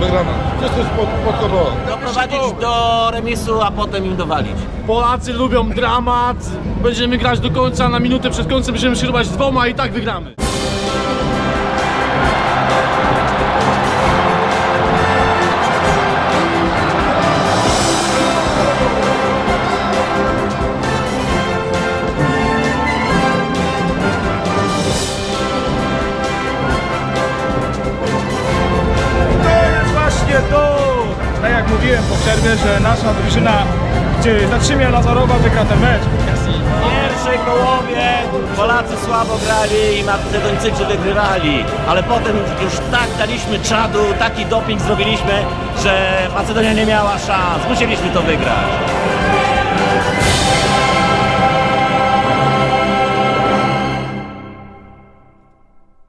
wygrana. Wszystko jest pod, pod kontrolą. Doprowadzić do remisu, a potem im dowalić. Polacy lubią dramat, będziemy grać do końca, na minutę przed końcem będziemy się rwać dwoma i tak wygramy. Tak jak mówiłem po przerwie, że nasza drużyna, gdzie zatrzymia Lazarowa, wygra ten mecz. W pierwszej połowie Polacy słabo grali i Macedończycy wygrywali, ale potem już tak daliśmy czadu, taki doping zrobiliśmy, że Macedonia nie miała szans. Musieliśmy to wygrać.